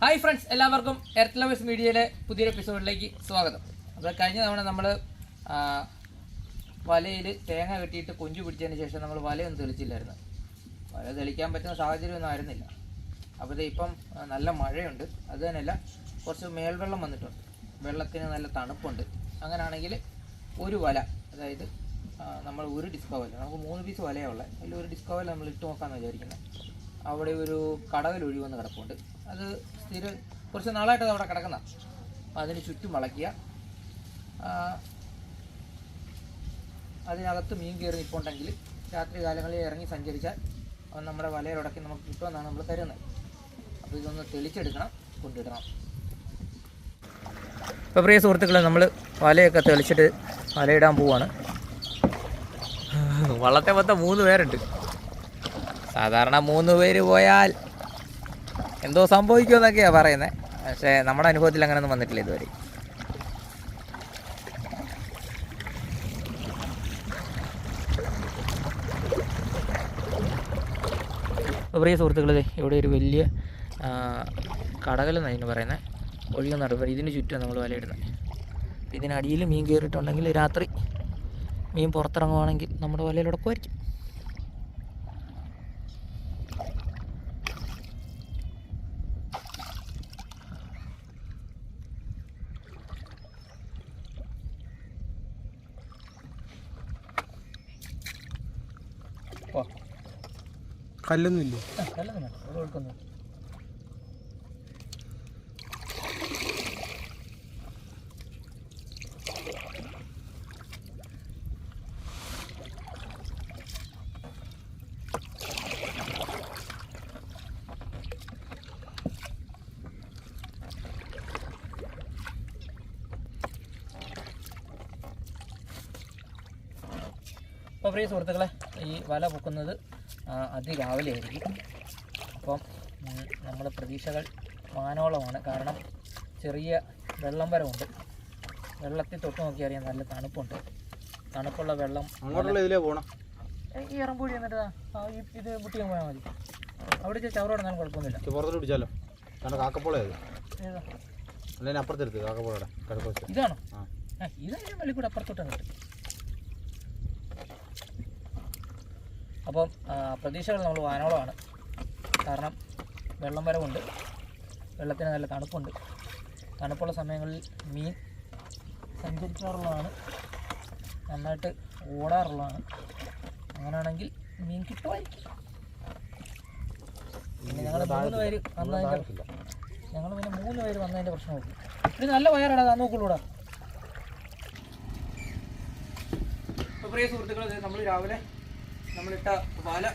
Hi friends എല്ലാവർക്കും earth lovers മീഡിയയിലെ പുതിയൊരു എപ്പിസോഡിലേക്ക് സ്വാഗതം. അപ്പോൾ കഴിഞ്ഞ തവണ നമ്മൾ വലയിൽ തേങ്ങ കെട്ടിയിട്ട് കൊഞ്ചു പിടിച്ചതിന് ശേഷം നമ്മൾ വലയൊന്നും തെളിച്ചില്ലായിരുന്നു. വല തെളിക്കാൻ പറ്റുന്ന സാഹചര്യമൊന്നും ആയിരുന്നില്ല. അപ്പോൾ ഇപ്പം നല്ല മഴയുണ്ട്. അത് തന്നെയല്ല കുറച്ച് മേൽവെള്ളം വന്നിട്ടുണ്ട്. വെള്ളത്തിന് നല്ല തണുപ്പുണ്ട്. അങ്ങനെയാണെങ്കിൽ ഒരു വല അതായത് നമ്മൾ ഒരു ഡിസ്കോ വല നമുക്ക് മൂന്ന് പീസ് വലയാണ് ഉള്ളത് അതിൽ ഒരു ഡിസ്കോ വല നമ്മൾ ഇട്ട് നോക്കാമെന്ന് വിചാരിക്കുന്നത് അവിടെ ഒരു കടവിൽ ഒഴിവെന്ന് കിടപ്പുണ്ട്. അത് സ്ഥിര കുറച്ച് നാളായിട്ട് അവിടെ കിടക്കുന്ന. അതിന് ചുറ്റും വളയ്ക്കുക. അതിനകത്ത് മീൻ കയറി നിൽപ്പുണ്ടെങ്കിൽ രാത്രി കാലങ്ങളിൽ ഇറങ്ങി സഞ്ചരിച്ചാൽ അത് നമ്മുടെ വലയിലുടക്കി നമുക്ക് കിട്ടുമെന്നാണ് നമ്മൾ കരുതുന്നത്. അപ്പോൾ ഇതൊന്ന് തെളിച്ചെടുക്കണം കൊണ്ടിടണം. ഇപ്പോൾ പ്രിയ സുഹൃത്തുക്കളെ നമ്മൾ വലയൊക്കെ തെളിച്ചിട്ട് വലയിടാൻ പോവാണ്. വള്ളത്തെ മൊത്തം മൂന്ന് പേരുണ്ട്. സാധാരണ മൂന്ന് പേര് പോയാൽ എന്തോ സംഭവിക്കുമെന്നൊക്കെയാണ് പറയുന്നത് പക്ഷേ നമ്മുടെ അനുഭവത്തിൽ അങ്ങനെ ഒന്നും വന്നിട്ടില്ല ഇതുവരെ. പ്രിയ സുഹൃത്തുക്കളെ ഇവിടെ ഒരു വലിയ കടകലെന്നാണ് ഇതിന് പറയുന്നത് ഒഴുകുന്ന നടപ്പ് ഇതിന് ചുറ്റും നമ്മൾ വലയിടുന്നത്. ഇതിനടിയിൽ മീൻ കയറിയിട്ടുണ്ടെങ്കിൽ രാത്രി മീൻ പുറത്തിറങ്ങുവാണെങ്കിൽ നമ്മുടെ വലയിലുടക്കുമായിരിക്കും കല്ലൊന്നും ഇല്ലേ അപ്പോൾ പ്രിയ സുഹൃത്തുക്കളെ ഈ വല പൊക്കുന്നത് അതിരാവിലെ ആയിരിക്കും. അപ്പം നമ്മുടെ പ്രതീക്ഷകൾ മാനോളമാണ്. കാരണം ചെറിയ വെള്ളം വരവുണ്ട്. വെള്ളത്തിൽ തൊട്ട് നോക്കി അറിയാം നല്ല തണുപ്പുണ്ട്. തണുപ്പുള്ള വെള്ളം ഇതിലേ പോണം. ഈ ഇറമ്പൂടി എന്നിട്ട് ആ, ഇത് മുട്ടിയാൻ പോയാൽ മതി. അവിടെ ഇച്ചിരി ചവറോടെ എന്നാലും കുഴപ്പമൊന്നുമില്ല. പുറത്തോട്ട് പിടിച്ചാലോ? കാരണം കാക്കപ്പോളെ? അല്ലെങ്കിൽ അപ്പുറത്തെടുത്ത് കാക്കപ്പോളയുടെ. കിടക്കോ ഇതാണോ? ആ. വെള്ളിക്കൂടെ അപ്പുറത്തോട്ടാണ് കിട്ടും അപ്പം പ്രതീക്ഷകൾ നമ്മൾ വാനോളമാണ്. കാരണം വെള്ളം വരവുണ്ട്. വെള്ളത്തിന് നല്ല തണുപ്പുണ്ട്. തണുപ്പുള്ള സമയങ്ങളിൽ മീൻ സഞ്ചരിക്കാറുള്ളതാണ്. നന്നായിട്ട് ഓടാറുള്ളതാണ്. അങ്ങനെയാണെങ്കിൽ മീൻ കിട്ടുമായിരിക്കും. പിന്നെ ഞങ്ങൾ മൂന്ന് പേര് വന്നതിന്റെ ഞങ്ങൾ പിന്നെ മൂന്ന് പേര് വന്നതിന്റെ പ്രശ്നം നോക്കി ഇത് നല്ല വയറടാ അത് നോക്കുള്ളൂടാ. അപ്പോൾ പ്രിയ സുഹൃത്തുക്കളെ നമ്മൾ രാവിലെ നമ്മളിട്ട വല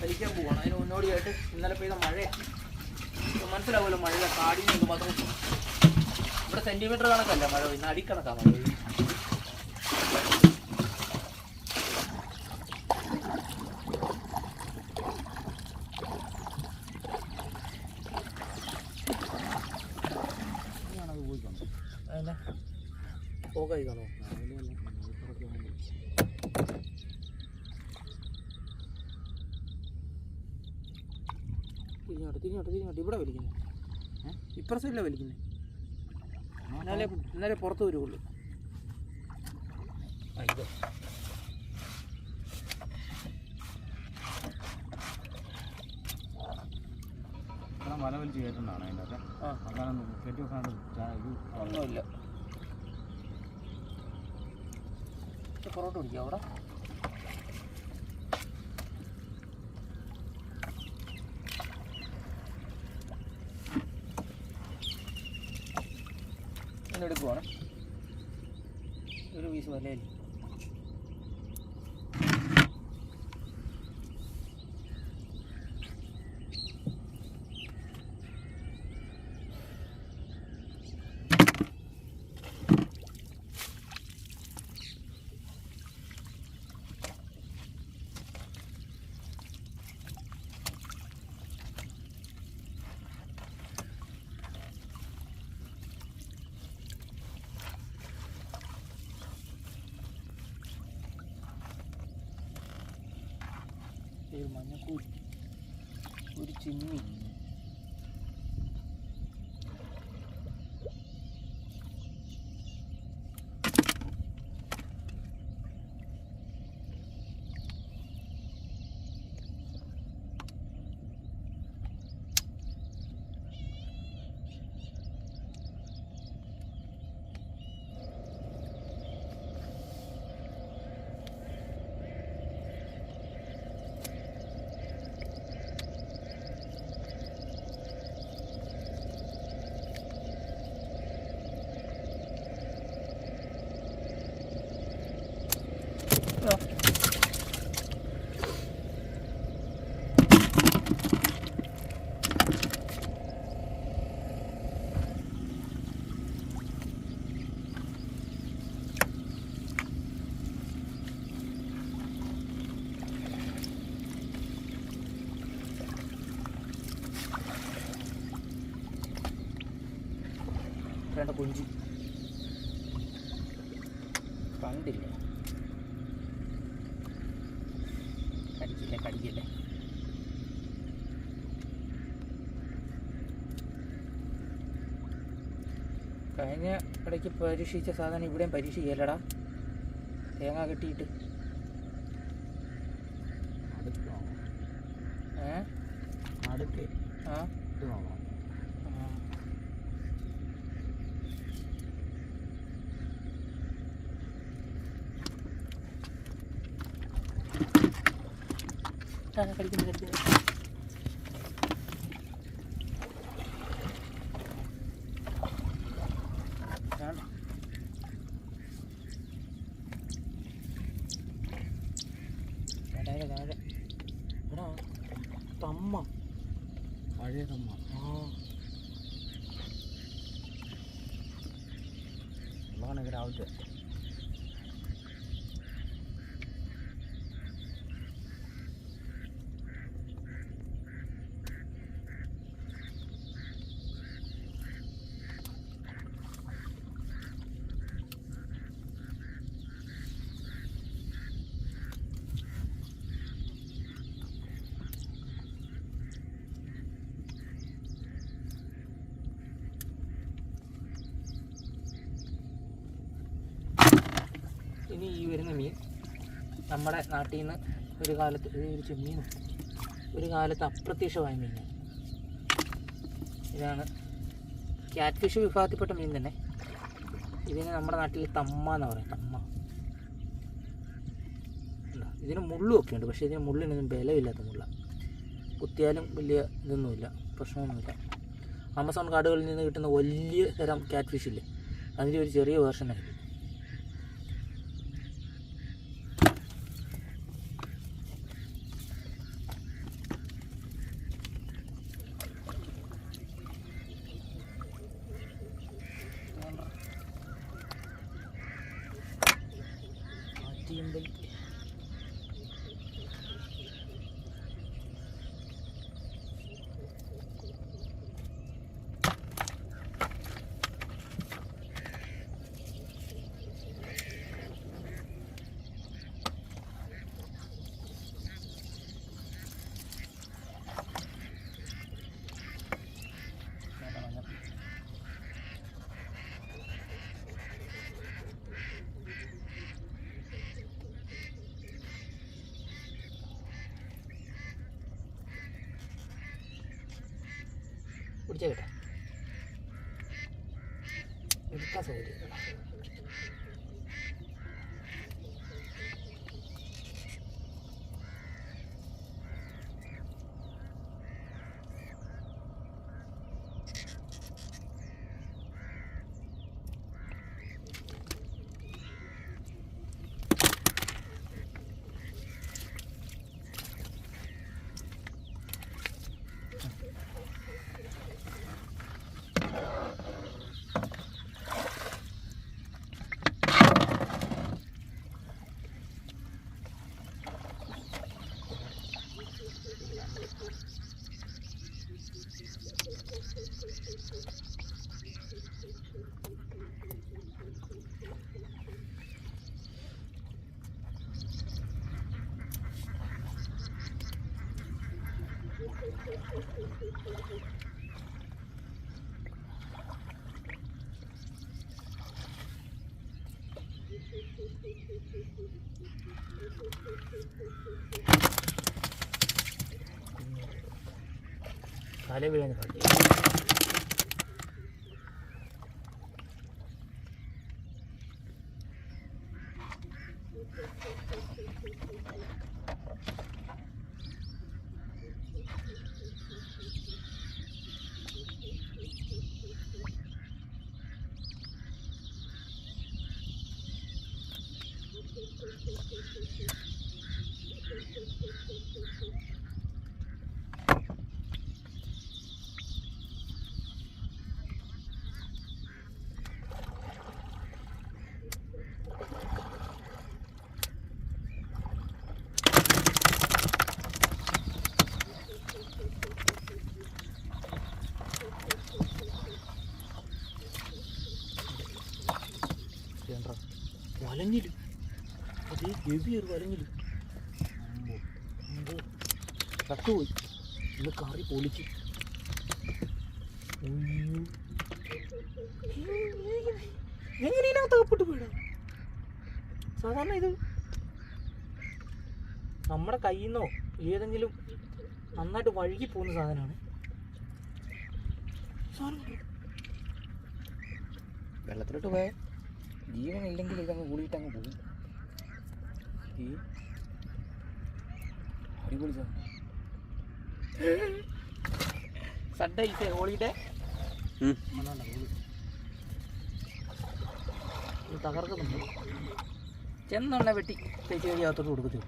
വലിക്കാൻ പോവാണ്. അതിന് മുന്നോടിയായിട്ട് ഇന്നലെ പെയ്ത മഴയാണ് മനസ്സിലാവുമല്ലോ മഴ കാടിന് മാത്രം. ഇവിടെ സെന്റിമീറ്റർ കണക്കല്ല മഴ ഇന്ന് അടിക്കണക്കാണ് മഴ പെയ്യുന്നത്. പോകായി കാണോ തിരിഞ്ഞോട്ട് തിരിഞ്ഞോട്ട്. ഇവിടെ വലിക്കുന്നു. ഇപ്പുറ സൈഡിലാണ് വലിക്കുന്നത് എന്നാലേ എന്നാലേ പുറത്ത് വരുള്ളൂ മല വലിച്ച് കയറ്റുന്നതാണ് അതിന്റെ ആ. അതാണ് കെട്ടി വെക്കാണ്ട് ഒന്നുമില്ല. ഇത് പിടിക്കാം അവിടെ? എടുക്കുവാണ്. ഒരു പീസ് വലയിൽ ഒരു മഞ്ഞക്കൂരി ഒരു ചിമ്മി കുഞ്ചി കണ്ടില്ല? കടിക്കില്ല കടിക്കില്ല? കഴിഞ്ഞ ഇടയ്ക്ക് പരീക്ഷിച്ച സാധനം ഇവിടെയും പരീക്ഷിക്കല്ലടാ തേങ്ങ കെട്ടിയിട്ട്. ഏ? ആ. ആ, കടിക്കുന്നു കടിക്കുന്നു താഴെ, താഴെ. തമ്മ. പഴയ തമ്മ. ഇനി ഈ വരുന്ന മീൻ നമ്മുടെ നാട്ടിൽ നിന്ന് ഒരു കാലത്ത് ഒരു ചെമ്മീൻ ഒരു കാലത്ത് അപ്രത്യക്ഷമായ മീനാണ്. ഇതാണ് ക്യാറ്റ് ഫിഷ് വിഭാഗത്തിൽപ്പെട്ട മീൻ തന്നെ. ഇതിന് നമ്മുടെ നാട്ടിൽ തമ്മ എന്ന് പറയും തമ്മ? ഇതിന് മുള്ളും ഒക്കെ ഉണ്ട് പക്ഷേ ഇതിന് മുള്ളിനൊന്നും ബലമില്ലാത്ത മുള്ള. കുത്തിയാലും വലിയ ഇതൊന്നുമില്ല പ്രശ്നമൊന്നുമില്ല. ആമസോൺ കാടുകളിൽ നിന്ന് കിട്ടുന്ന വലിയ തരം ക്യാറ്റ് ഫിഷ് ഇല്ലേ? അതിന്റെ ഒരു ചെറിയ വേർഷനായിരുന്നു 売り上げた。一貫層入れるから。Kale bile ne fark ediyor? Heavy ഒരു വലഞ്ഞിൽ ചത്തുപോയി ഇന്ന് കറി പൊളിക്കും എങ്ങനെ ഇതിനകത്ത് സാധാരണ ഇത് നമ്മുടെ കയ്യിൽ നിന്നോ ഏതെങ്കിലും നന്നായിട്ട് വഴുകി പോകുന്ന സാധനമാണ്? വെള്ളത്തിലോട്ട് പോയാൽ ജീവനില്ലെങ്കിൽ ഇതങ്ങ് കൂടിയിട്ടങ്ങ് പോകും. ഈ അടിപൊളി സഡൈസ് ഹോളിഡേ തകർക്കുന്നുണ്ട്. ചെന്നെണ്ണ വെട്ടി തേച്ച് കഴിയാത്തോട്ട് കൊടുക്കത്തില്ല.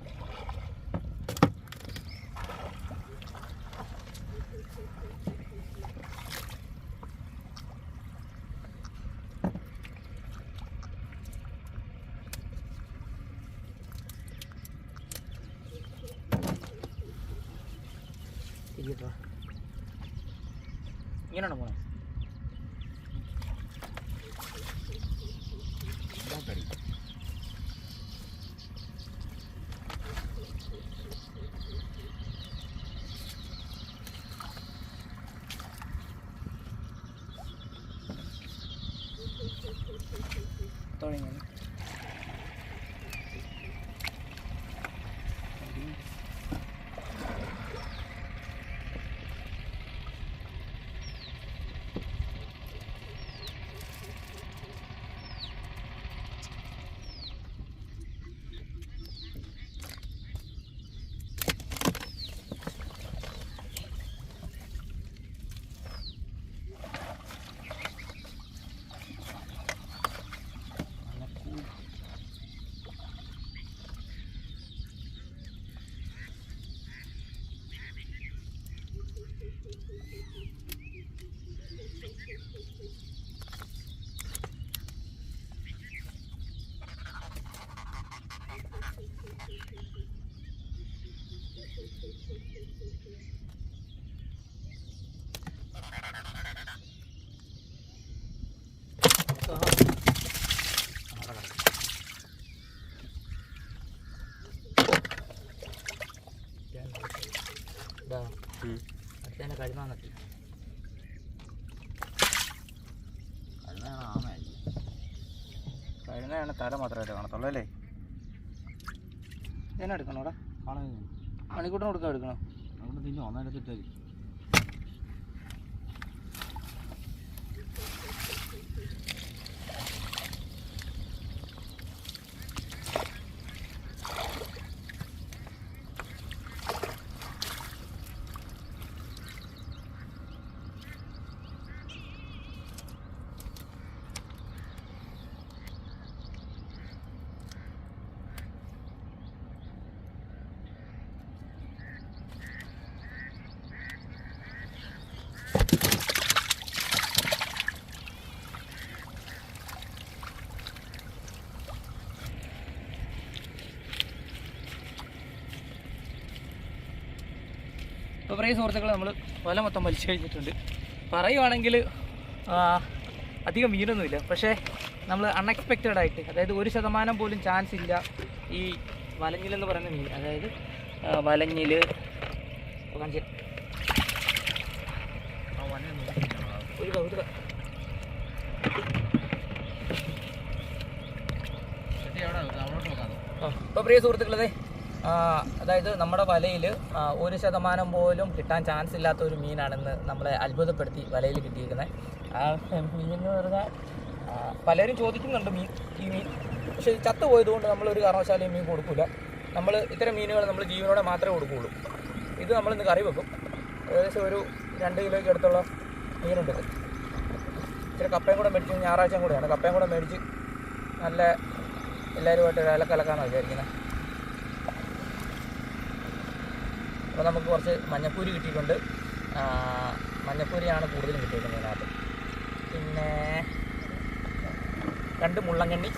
അടുത്തന്നെ കരുമാന്നൊക്കെ കഴുങ്ങയാണ് തല മാത്രമേ കാണത്തുള്ളൂ അല്ലേ? ഇതെന്നെ എടുക്കണോടാ മണിക്കൂട്ടിന് കൊടുക്കാൻ എടുക്കണോ അവിടെ തിന്നു ഒന്നെടുത്തിട്ട് ഇപ്പോൾ പറയും സുഹൃത്തുക്കൾ നമ്മൾ വല മൊത്തം വലിച്ചു കഴിഞ്ഞിട്ടുണ്ട്. പറയുവാണെങ്കിൽ അധികം മീനൊന്നുമില്ല പക്ഷേ നമ്മൾ അൺഎക്സ്പെക്റ്റഡ് ആയിട്ട് അതായത് ഒരു ശതമാനം പോലും ചാൻസ് ഇല്ല ഈ വലഞ്ഞിലെന്ന് പറയുന്ന മീൻ. അതായത് വലഞ്ഞിൽ കാണിച്ച്. ഒരു കൗതുക. അപ്പോൾ പ്രിയ സുഹൃത്തുക്കളെ അതായത് നമ്മുടെ വലയിൽ ഒരു ശതമാനം പോലും കിട്ടാൻ ചാൻസ് ഇല്ലാത്ത ഒരു മീനാണെന്ന് നമ്മളെ അത്ഭുതപ്പെടുത്തി വലയിൽ കിട്ടിയിരിക്കുന്നത്. ആ മീൻ എന്ന് പറഞ്ഞാൽ പലരും ചോദിക്കുന്നുണ്ട് മീൻ ഈ മീൻ. പക്ഷേ ചത്തുപോയതുകൊണ്ട് നമ്മളൊരു പോയതുകൊണ്ട് നമ്മൾ ഒരു കാരണവശാലും ഈ മീൻ കൊടുക്കില്ല നമ്മൾ ഇത്തരം മീനുകൾ നമ്മൾ ജീവനോടെ മാത്രമേ കൊടുക്കുകയുള്ളൂ. ഇത് നമ്മൾ ഇന്ന് കറി വെക്കും. ഏകദേശം ഒരു രണ്ട് കിലോയ്ക്ക് അടുത്തുള്ള മീനുണ്ട് ഇത്തിരി കപ്പയും കൂടെ മേടിച്ച് ഞായറാഴ്ചയും കൂടെയാണ്. കപ്പയും കൂടെ മേടിച്ച് നല്ല എല്ലാവരുമായിട്ട് ഒരു അലക്കലക്കാന്നാണ് വിചാരിക്കുന്നത്. അപ്പോൾ നമുക്ക് കുറച്ച് മഞ്ഞപ്പൂരി കിട്ടിയിട്ടുണ്ട്. മഞ്ഞപ്പൂരിയാണ് കൂടുതലും കിട്ടിയിരിക്കുന്നത് ഇതിനകത്ത്. പിന്നെ രണ്ട് മുള്ളങ്കണ്ണി.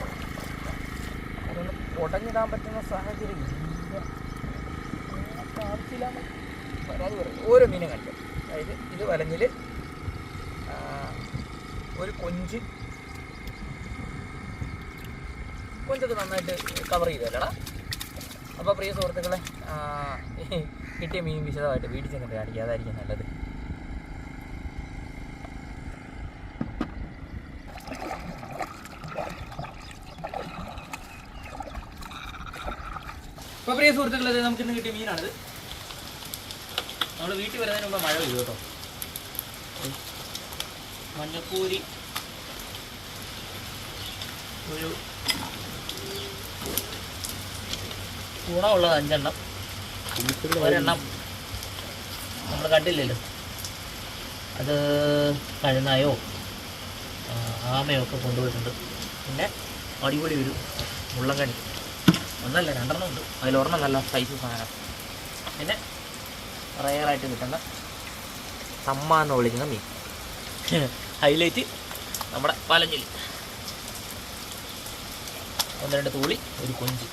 അതൊന്ന് പൊടഞ്ഞിടാൻ പറ്റുന്ന സാഹചര്യം ഇല്ല. ആവശ്യമില്ലാന്ന് പറയും ഓരോ മീനും കണ്ടു. അതായത് ഇത് വലഞ്ഞിൽ ഒരു കൊഞ്ച്. കൊഞ്ചൊക്കെ നന്നായിട്ട് കവർ ചെയ്തല്ലടാ അപ്പോൾ പ്രിയ സുഹൃത്തുക്കളെ കിട്ടിയ മീൻ വിശദമായിട്ട് വീട്ടിൽ ചെന്നിട്ട് കാണിക്കുക അതായിരിക്കും നല്ലത്. അപ്പോൾ പ്രിയ സുഹൃത്തുക്കളെ നമുക്ക് നമുക്കിന്ന് കിട്ടിയ മീനാണിത്. നമ്മൾ വീട്ടിൽ വരുന്നതിന് മുമ്പ് മഴ വരും കേട്ടോ. മഞ്ഞക്കൂരി ഒരു ഗുണമുള്ളത് അഞ്ചെണ്ണം. ഒരെണ്ണം നമ്മൾ കണ്ടില്ലല്ലോ. അത് കഴുനായോ ആമയോ ഒക്കെ കൊണ്ടുപോയിട്ടുണ്ട്. പിന്നെ അടിപൊളി ഒരു മുള്ളങ്കണി ഒന്നല്ല രണ്ടെണ്ണം ഉണ്ട്. അതിലൊരെണ്ണം നല്ല സൈസ് സാധനം. പിന്നെ റയറായിട്ട് കിട്ടുന്ന തമ്മ എന്ന് വിളിക്കുന്ന മീൻ. ഹൈലൈറ്റ് നമ്മുടെ പലഞ്ഞിൽ ഒന്ന് രണ്ട് തൂളി ഒരു കൊഞ്ച്.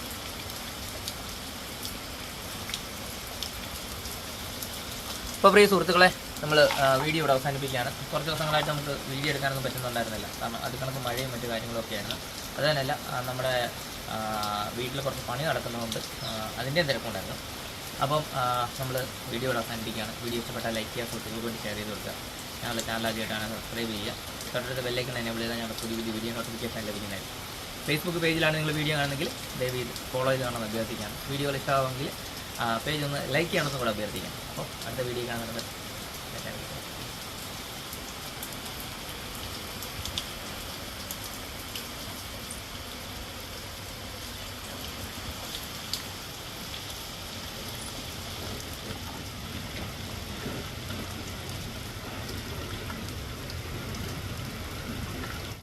ഇപ്പോൾ പ്രിയ സുഹൃത്തുക്കളെ നമ്മൾ വീഡിയോ ഇവിടെ അവസാനിപ്പിക്കുകയാണ്. കുറച്ച് ദിവസങ്ങളായിട്ട് നമുക്ക് വീഡിയോ എടുക്കാനൊന്നും പറ്റുന്നുണ്ടായിരുന്നില്ല. കാരണം അത് കണക്ക് മഴയും മറ്റു കാര്യങ്ങളും ഒക്കെ ആയിരുന്നു. അത് തന്നെയല്ല നമ്മുടെ വീട്ടിൽ കുറച്ച് പണി നടക്കുന്നതുകൊണ്ട് അതിന്റെ അതിന്റെയും തിരക്കുണ്ടായിരുന്നു അപ്പം നമ്മൾ വീഡിയോ ഇവിടെ അവസാനിപ്പിക്കുകയാണ്. വീഡിയോ ഇഷ്ടപ്പെട്ടാൽ ലൈക്ക് ചെയ്യുക സുഹൃത്തുക്കൾക്ക് വേണ്ടി ഷെയർ ചെയ്ത് കൊടുക്കുക. ഞങ്ങളുടെ ചാനൽ ആദ്യമായിട്ടാണ് സബ്സ്ക്രൈബ് ചെയ്യുക. തൊട്ടടുത്ത് ബെല്ലൈക്കൺ എനേബിൾ ചെയ്താൽ ഞങ്ങളുടെ പുതിയ പുതിയ വീഡിയോ നോട്ടിഫിക്കേഷൻ ലഭിക്കുന്നതായിരിക്കും. ഫേസ്ബുക്ക് പേജിലാണ് നിങ്ങൾ വീഡിയോ കാണുന്നെങ്കിൽ ദയവ് ഫോളോ ചെയ്ത് കാണാൻ അഭ്യർത്ഥിക്കുകയാണ്. വീഡിയോകൾ ഇഷ്ടമാവുമെങ്കിൽ പേജ് ഒന്ന് ലൈക്ക് ചെയ്യണമെന്ന് കൂടെ അഭ്യർത്ഥിക്കാം അപ്പോൾ അടുത്ത വീഡിയോ കാണുന്നത്.